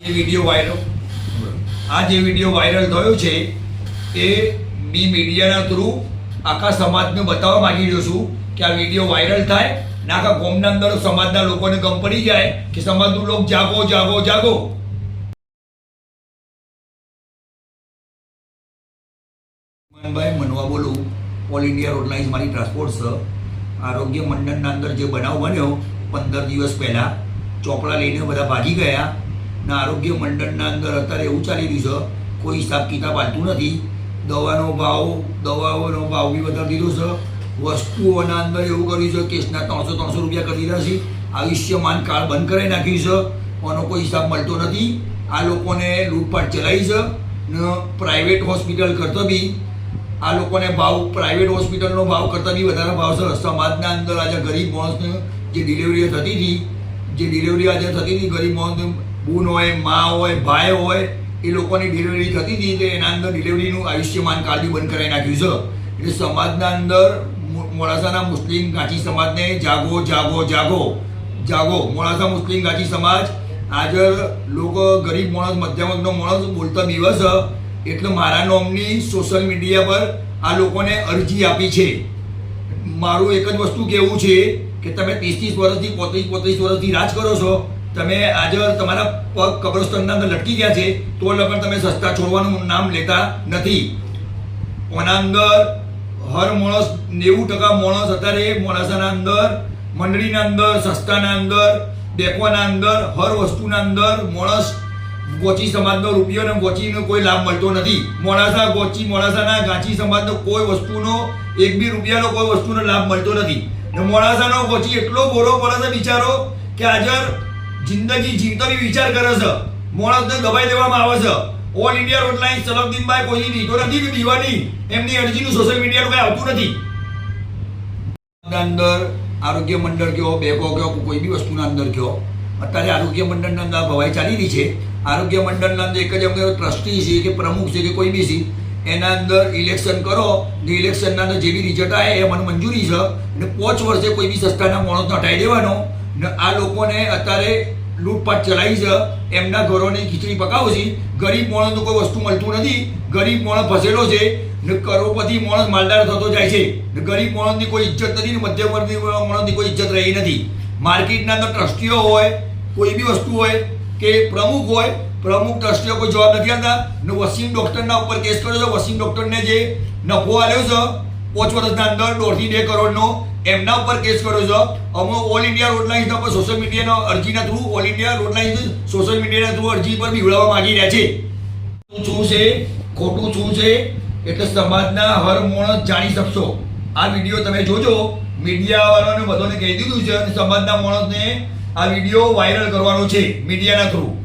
Video viral. આ જે video viral થયો છે, એ બી મીડિયાના થ્રુ આખા સમાજને બતાવવા માંગી રહ્યો છું કે આ વીડિયો વાયરલ થાય ને આખા ગોમના અંદર સમાજના લોકોને ગમ પડી જાય કે સમાજનું લોક જાગો જાગો જાગો. મનભાઈ મનવા બોલું. ઓલ ઇન્ડિયા રોડ લાઇન્સ મારી ટ્રાન્સપોર્ટ આરોગ્ય મંડળના અંદર જે બનાવ બન્યો, પંદર દિવસ પહેલાં ચોપડા લઈને બધા ભાગી ગયા. ને, આરોગ્ય મંડળના અંદર અત્યારે એવું ચાલી રહ્યું છે, કોઈ હિસાબ કિતાબ આવતું નથી. દવાનો ભાવ, દવાઓનો ભાવ બી વધારી દીધો છે. વસ્તુઓના અંદર એવું કર્યું છે, કેસના ત્રણસો ત્રણસો રૂપિયા કરી દીધા છે. આયુષ્યમાન કાર્ડ બંધ કરાવી નાખ્યું છે. આનો કોઈ હિસાબ મળતો નથી. આ લોકોને લૂંટપાટ ચલાવી છે. ને પ્રાઇવેટ હોસ્પિટલ કરતો બી, આ લોકોને ભાવ, પ્રાઇવેટ હોસ્પિટલનો ભાવ કરતાં બી વધારે ભાવ છે. સમાજના અંદર આજે ગરીબ માણસને જે ડિલિવરી થતી હતી, જે ડિલિવરી આજે થતી હતી ગરીબ માણસને બૂન હોય, મા હોય, ભાઈ હોય, એ લોકોની ડિલિવરી થતી હતી તે એના અંદર ડિલિવરીનું આયુષ્યમાન કાર્ડ બંધ કરાવી નાખ્યું છે. એટલે સમાજના અંદર મોડાસાના મુસ્લિમ ગાંઠી સમાજને જાગો જાગો જાગો જાગો. મોડાસા મુસ્લિમ ગાંઠી સમાજ આજે લોકો ગરીબ માણસ, મધ્યમ વર્ગનો માણસ બોલતા દિવસ એટલે મારા નોમની સોશિયલ મીડિયા પર આ લોકોને અરજી આપી છે. મારું એક જ વસ્તુ કહેવું છે કે તમે ત્રીસ ત્રીસ વર્ષથી, પોત્રીસ પોત્રીસ વર્ષથી રાજ કરો છો. તમે આજે તમારા પગ કબ્રસ્તાનના અંદર લટકી ગયા છે, તો લગન તમે સસ્તા છોડવાનું નામ લેતા નથી. ઓના અંદર હર માણસ, નેવું ટકા માણસ અત્યારે મોડાસાના અંદર, મંડળીના અંદર સસ્તાના અંદર, ડેપોના અંદર, હર વસ્તુના અંદર માણસ ગોચી સમાજનો રૂપિયો અને ગોચીનો કોઈ લાભ મળતો નથી. મોડાસા ગોચી, મોડાસાના ગાંચી સમાજનો કોઈ વસ્તુનો, એક બી રૂપિયાનો કોઈ વસ્તુનો લાભ મળતો નથી. મોડાસાનો ગોચી એટલો બોરો પડે છે બિચારો કે આજે જિંદગી જીવતોની વિચાર કરે છે. માણસને દબાઈ દેવામાં આવે છે. ઓલ ઇન્ડિયા રોડ લાઇન સલમદીનભાઈ કોઈ દીધો નથી કે દીવાની. એમની અરજીનું સોશિયલ મીડિયાનું કંઈ આવતું નથી. અંદર આરોગ્ય મંડળ કયો, બેકો કયો, કોઈ બી વસ્તુના અંદર કયો. અત્યારે આરોગ્ય મંડળના અંદર ભવાઈ ચાલી રહી છે. આરોગ્ય મંડળના અંદર એક જ અમે ટ્રસ્ટી છે કે પ્રમુખ છે કે કોઈ બી છે. એના અંદર ઇલેક્શન કરો, ને ઇલેક્શનના અંદર જે બી રિઝલ્ટ આવે એ મને મંજૂરી છે. અને પાંચ વર્ષે કોઈ બી સંસ્થાના માણસને હટાવી દેવાનો. આ લોકોને અત્યારે લૂંટપાટ ચલાવી છે, એમના ઘરોની ખીચડી પકાવું છે. ગરીબ માણસનું કોઈ વસ્તુ મળતું નથી. ગરીબ માણસ ફસેલો છે. ને, કરોડપતિ માણસ માલદાર થતો જાય છે. ને, ગરીબ માણસની કોઈ ઇજ્જત નથી, ને, મધ્યમ વર્ગની માણસની કોઈ ઇજ્જત રહી નથી. માર્કેટના અંદર ટ્રસ્ટીઓ હોય, કોઈ બી વસ્તુ હોય, કે પ્રમુખ હોય, પ્રમુખ ટ્રસ્ટીઓ કોઈ જવાબ નથી આપતા. ને, વસીમ ડૉક્ટરના ઉપર કેસ કર્યો છે. વસીમ ડૉક્ટરને જે નફો આવ્યો છે, પાંચ વર્ષના અંદર દોઢથી બે કરોડનો એમના ઉપર કેસ કર્યો છે. અમે ઓલ ઇન્ડિયા રોડ લાઇન્સના ઉપર સોશિયલ મીડિયાના અરજીના through all India road lines social મીડિયાના થ્રુ અરજી પર બીવડાવવા માંગી રહ્યા છે. શું છે? ખોટું શું છે? એટલે સમાજના હર મોણ જાણી શકશો. આ વીડિયો તમે જોજો. મીડિયાવાળાને બધાને કહી દીધું છે અને સમાજના માણસને આ વીડિયો વાયરલ કરવાનો છે મીડિયાના થ્રુ